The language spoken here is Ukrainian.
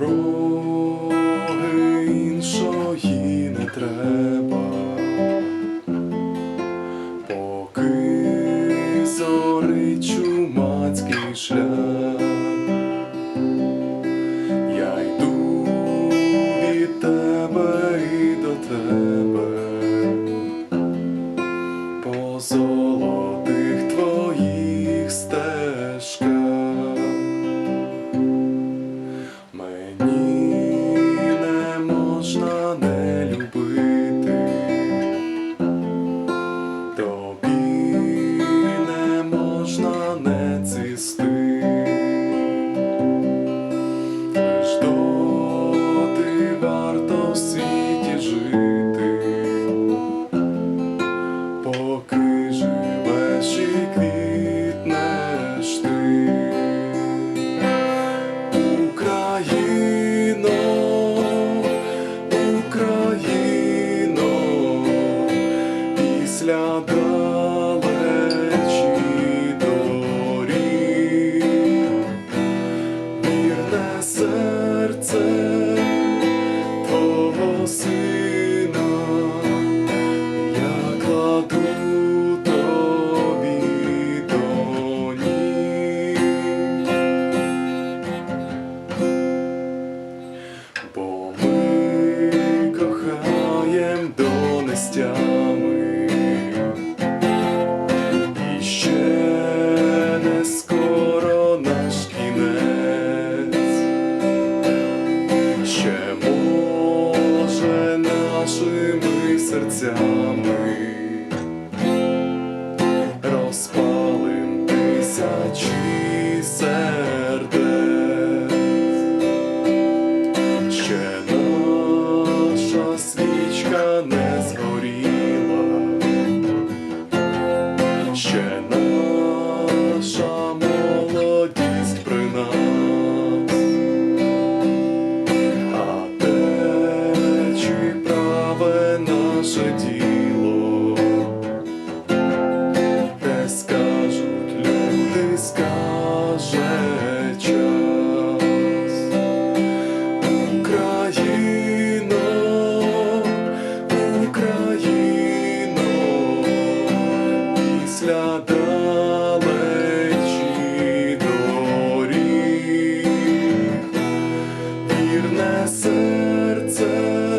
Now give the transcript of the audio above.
дороги іншої не треба, поки зорить чумацький шлях. Бо ми кохаєм до нестя. місяцями розпалим тисячі сердець, ще наша свічка не згоріла. наше діло, те скажуть люди, скаже час Україно, Україно, після далечі серце.